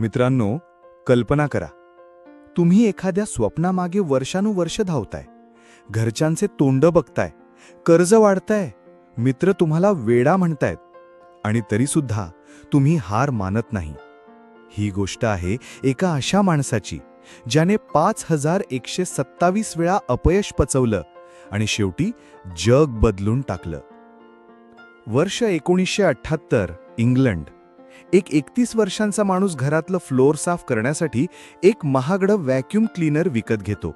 मित्रांनो कल्पना करा. तुम्ही एखाद्या स्वप्नामागे वर्षानुवर्ष धावताय. घरच्यांचे तोंड बघताय. कर्ज वाढताय. मित्र तुम्हाला वेडा म्हणतायत. आणि तरीसुद्धा तुम्ही हार मानत नाही. ही गोष्ट आहे एका अशा माणसाची ज्याने पाच हजार एकशे सत्तावीस वेळा अपयश पचवलं आणि शेवटी जग बदलून टाकलं. वर्ष एकोणीसशे अठ्ठ्याहत्तर इंग्लंड. एक एकतीस वर्षांचा माणूस घरातलं फ्लोअर साफ करण्यासाठी एक महागडं व्हॅक्यूम क्लीनर विकत घेतो.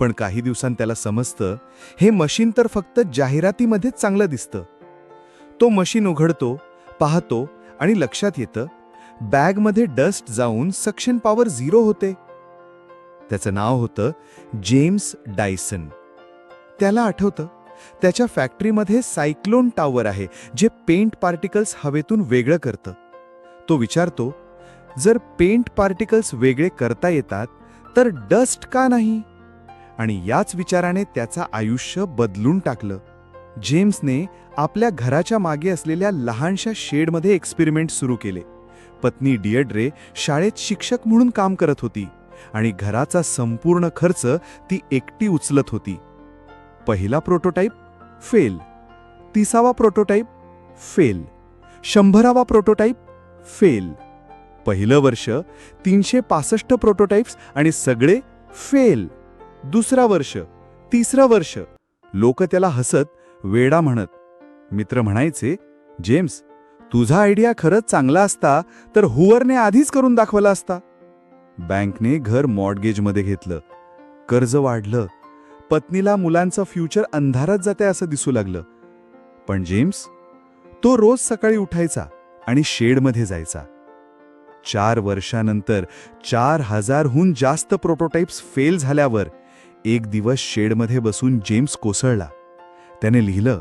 पण काही दिवसांत त्याला समजतं हे मशीन तर फक्त जाहिरातीमध्येच चांगलं दिसतं. तो मशीन उघडतो पाहतो आणि लक्षात येतं बॅगमध्ये डस्ट जाऊन सक्शन पॉवर झिरो होते. त्याचं नाव होतं जेम्स डायसन. त्याला आठवतं त्याच्या फॅक्टरीमध्ये सायक्लोन टॉवर आहे जे पेंट पार्टिकल्स हवेतून वेगळं करतं. तो विचारतो जर पेंट पार्टिकल्स वेगळे करता येतात तर डस्ट का नाही? आणि याच विचाराने त्याचं आयुष्य बदलून टाकलं. जेम्सने आपल्या घराच्या मागे असलेल्या लहानशा शेडमध्ये एक्सपेरिमेंट सुरू केले. पत्नी डिअड्रे शाळेत शिक्षक म्हणून काम करत होती आणि घराचा संपूर्ण खर्च ती एकटी उचलत होती. पहिला प्रोटोटाईप फेल. तिसावा प्रोटोटाईप फेल. शंभरावा प्रोटोटाईप फेल. पहिलं वर्ष तीनशे पासष्ट प्रोटोटाईप्स आणि सगळे फेल. दुसरा वर्ष तिसरं वर्ष. लोक त्याला हसत वेडा म्हणत. मित्र म्हणायचे जेम्स तुझा आयडिया खरंच चांगला असता तर हुवरने आधीच करून दाखवला असता. बँकने घर मॉडगेजमध्ये घेतलं. कर्ज वाढलं. पत्नीला मुलांचं फ्युचर अंधारात जाते असं दिसू लागलं. पण जेम्स तो रोज सकाळी उठायचा. आणि शेडमध्ये जायचा. चार वर्षानंतर चार हजारहून जास्त प्रोटोटाईप्स फेल झाल्यावर एक दिवस शेडमध्ये बसून जेम्स कोसळला. त्याने लिहिलं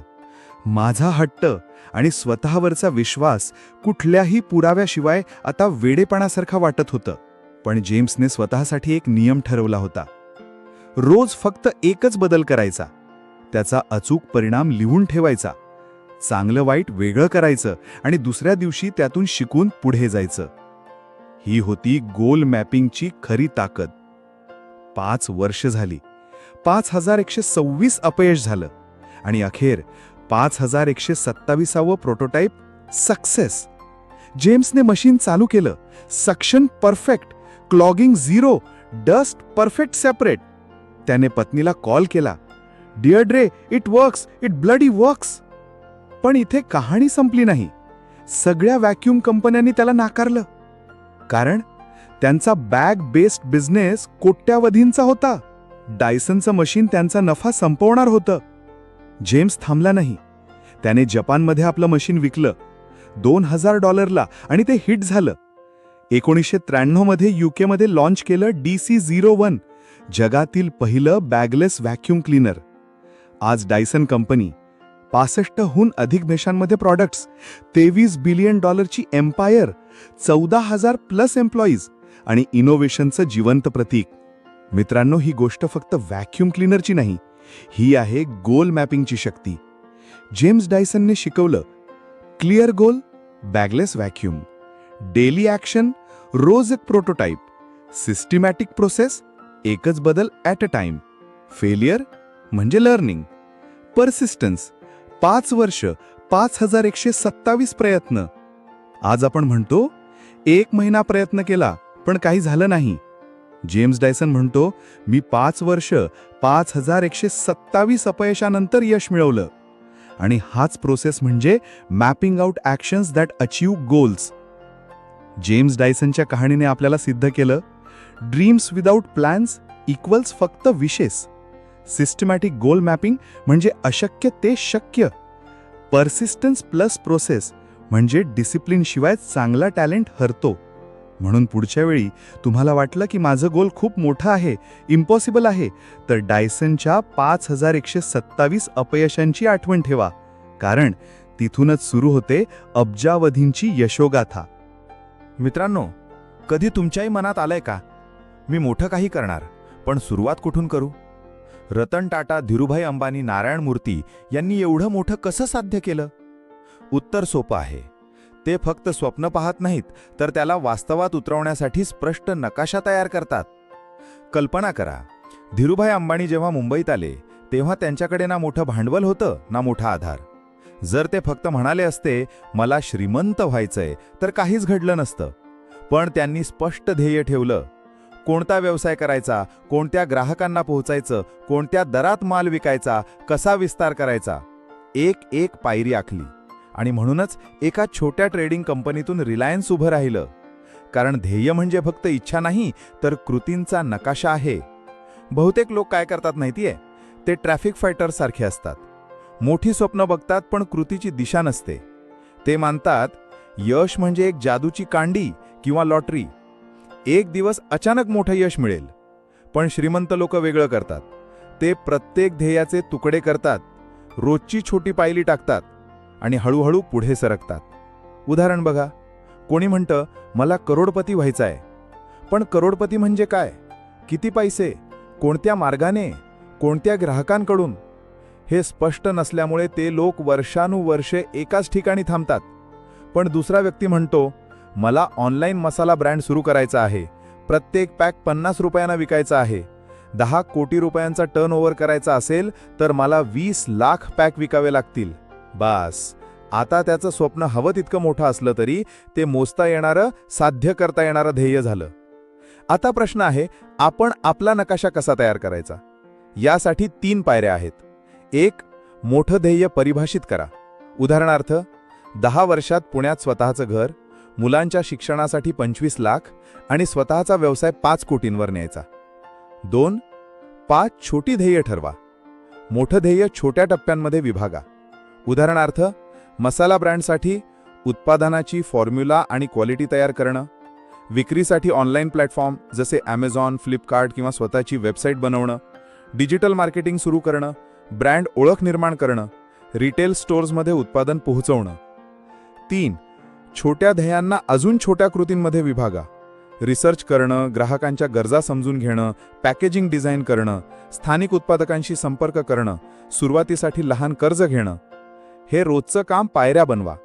माझा हट्ट आणि स्वतःवरचा विश्वास कुठल्याही पुराव्याशिवाय आता वेडेपणासारखा वाटत होतं पण जेम्सने स्वतःसाठी एक नियम ठरवला होता. रोज फक्त एकच बदल करायचा. त्याचा अचूक परिणाम लिहून ठेवायचा. चांगलं वाईट वेगळं करायचं आणि दुसऱ्या दिवशी त्यातून शिकून पुढे जायचं. ही होती गोल मॅपिंगची खरी ताकद. पाच वर्ष झाली. पाच हजार एकशे सव्वीस अपयश झालं. आणि अखेर पाच हजार एकशे सत्तावीसावं प्रोटोटाईप सक्सेस जेम्सने मशीन चालू केलं. Suction perfect. Clogging zero. Dust perfect separate. त्याने पत्नीला कॉल केला. Dear Dre it works. It bloody works. पण इथे कहाणी संपली नाही. सगळ्या व्हॅक्यूम कंपन्यांनी त्याला नाकारलं. कारण त्यांचा बॅग बेस्ड बिझनेस कोट्यावधींचा होता. डायसनचं मशीन त्यांचा नफा संपवणार होतं. जेम्स थांबला नाही. त्याने जपानमध्ये आपलं मशीन विकलं. दोन हजार डॉलरला आणि ते हिट झालं. एकोणीसशे त्र्याण्णवमध्ये युकेमध्ये लॉन्च केलं डी सी झिरो वन जगातील पहिलं बॅगलेस व्हॅक्यूम क्लीनर. आज डायसन कंपनी पासष्टहून अधिक देशांमध्ये प्रॉडक्ट्स तेवीस बिलियन डॉलरची एम्पायर चौदा हजार प्लस एम्प्लॉईज आणि इनोव्हेशनचं जिवंत प्रतीक. मित्रांनो ही गोष्ट फक्त व्हॅक्युम क्लीनरची नाही. ही आहे गोल मॅपिंगची शक्ती. जेम्स डायसनने शिकवलं clear goal bagless vacuum daily action रोज एक प्रोटोटाईप सिस्टिमॅटिक प्रोसेस एकच बदल ॲट अ टाइम फेलियर म्हणजे लर्निंग परसिस्टन्स पाच वर्ष पाच हजार एकशे सत्तावीस प्रयत्न. आज आपण म्हणतो एक महिना प्रयत्न केला पण काही झालं नाही. जेम्स डायसन म्हणतो मी पाच वर्ष पाच हजार एकशे सत्तावीस अपयशानंतर यश मिळवलं. आणि हाच प्रोसेस म्हणजे mapping out actions that achieve goals. James डायसनच्या कहाणीने आपल्याला सिद्ध केलं ड्रीम्स विदाऊट प्लॅन्स इक्वल्स फक्त विशेष सिस्टमॅटिक गोल मॅपिंग म्हणजे अशक्य ते शक्य. पर्सिस्टन्स प्लस प्रोसेस म्हणजे डिसिप्लिनशिवाय चांगला टॅलेंट हरतो. म्हणून पुढच्या वेळी तुम्हाला वाटलं की माझं गोल खूप मोठं आहे इम्पॉसिबल आहे तर डायसनच्या पाच हजार एकशे सत्तावीस अपयशांची आठवण ठेवा. कारण तिथूनच सुरू होते अब्जावधींची यशोगाथा. मित्रांनो कधी तुमच्याही मनात आलंय का? मी मोठं काही करणार पण सुरुवात कुठून करू? रतन टाटा धीरूभाई अंबानी नारायण मूर्ती यांनी एवढं मोठं कसं साध्य केलं? उत्तर सोपं आहे. ते फक्त स्वप्न पाहत नाहीत तर त्याला वास्तवात उतरवण्यासाठी स्पष्ट नकाशा तयार करतात. कल्पना करा धीरूभाई अंबानी जेव्हा मुंबईत आले तेव्हा त्यांच्याकडे ना मोठं भांडवल होतं ना मोठा आधार. जर ते फक्त म्हणाले असते मला श्रीमंत व्हायचंय तर काहीच घडलं नसतं. पण त्यांनी स्पष्ट ध्येय ठेवलं कोणता व्यवसाय करायचा कोणत्या ग्राहकांना पोहोचायचं कोणत्या दरात माल विकायचा कसा विस्तार करायचा? एक एक पायरी आखली. आणि म्हणूनच एका छोट्या ट्रेडिंग कंपनीतून रिलायन्स उभं राहिलं. कारण ध्येय म्हणजे फक्त इच्छा नाही तर कृतींचा नकाशा आहे. बहुतेक लोक काय करतात माहितीये? ते ट्रॅफिक फायटरसारखे असतात. मोठी स्वप्न बघतात पण कृतीची दिशा नसते. ते मानतात यश म्हणजे एक जादूची कांडी किंवा लॉटरी. एक दिवस अचानक मोठं यश मिळेल. पण श्रीमंत लोक वेगळं करतात. ते प्रत्येक ध्येयाचे तुकडे करतात रोजची छोटी पायली टाकतात आणि हळूहळू पुढे सरकतात. उदाहरण बघा. कोणी म्हणतं मला करोडपती व्हायचं आहे पण करोडपती म्हणजे काय? किती पैसे? कोणत्या मार्गाने? कोणत्या ग्राहकांकडून? हे स्पष्ट नसल्यामुळे ते लोक वर्षानुवर्षे एकाच ठिकाणी थांबतात. पण दुसरा व्यक्ती म्हणतो मला ऑनलाईन मसाला ब्रँड सुरू करायचा आहे. प्रत्येक पॅक पन्नास रुपयांना विकायचा आहे. दहा कोटी रुपयांचा टर्न ओव्हर करायचा असेल तर मला वीस लाख पॅक विकावे लागतील. बास. आता त्याचं स्वप्न हवं तितकं मोठं असलं तरी ते मोजता येणारं साध्य करता येणारं ध्येय झालं. आता प्रश्न आहे आपण आपला नकाशा कसा तयार करायचा? यासाठी तीन पायऱ्या आहेत. एक मोठं ध्येय परिभाषित करा. उदाहरणार्थ दहा वर्षात पुण्यात स्वतःचं घर मुलांच्या शिक्षणासाठी पंचवीस लाख आणि स्वतःचा व्यवसाय पाच कोटींवर न्यायचा. दोन पाच छोटी ध्येय ठरवा. मोठं ध्येय छोट्या टप्प्यांमध्ये विभागा. उदाहरणार्थ मसाला ब्रँडसाठी उत्पादनाची फॉर्म्युला आणि क्वालिटी तयार करणं विक्रीसाठी ऑनलाईन प्लॅटफॉर्म जसे ॲमेझॉन फ्लिपकार्ट किंवा स्वतःची वेबसाईट बनवणं डिजिटल मार्केटिंग सुरू करणं ब्रँड ओळख निर्माण करणं रिटेल स्टोअर्समध्ये उत्पादन पोहोचवणं. तीन छोट्या ध्येयांना अजून छोट्या कृतींमध्ये विभागा. रिसर्च करणं ग्राहकांच्या गरजा समजून घेणं पॅकेजिंग डिझाईन करणं स्थानिक उत्पादकांशी संपर्क करणं सुरुवातीसाठी लहान कर्ज घेणं. हे रोजचं काम पायऱ्या बनवा.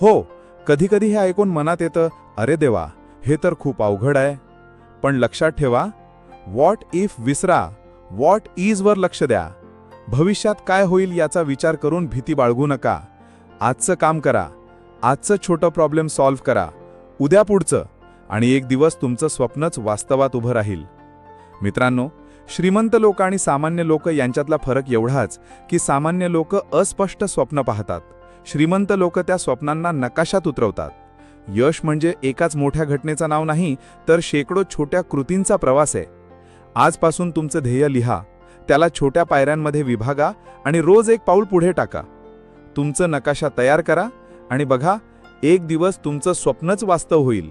हो कधीकधी हे ऐकून मनात येतं अरे देवा हे तर खूप अवघड आहे. पण लक्षात ठेवा व्हॉट इफ विसरा? व्हॉट इजवर लक्ष द्या. भविष्यात काय होईल याचा विचार करून भीती बाळगू नका. आजचं काम करा. आजचं छोटं प्रॉब्लेम सॉल्व्ह करा. उद्या पुढचं. आणि एक दिवस तुमचं स्वप्नच वास्तवात उभं राहील. मित्रांनो श्रीमंत लोक आणि सामान्य लोक यांच्यातला फरक एवढाच की सामान्य लोक अस्पष्ट स्वप्न पाहतात. श्रीमंत लोक त्या स्वप्नांना नकाशात उतरवतात. यश म्हणजे एकाच मोठ्या घटनेचं नाव नाही तर शेकडो छोट्या कृतींचा प्रवास आहे. आजपासून तुमचं ध्येय लिहा. त्याला छोट्या पायऱ्यांमध्ये विभागा आणि रोज एक पाऊल पुढे टाका. तुमचं नकाशा तयार करा आणि बघा एक दिवस तुमचं स्वप्नच वास्तव होईल.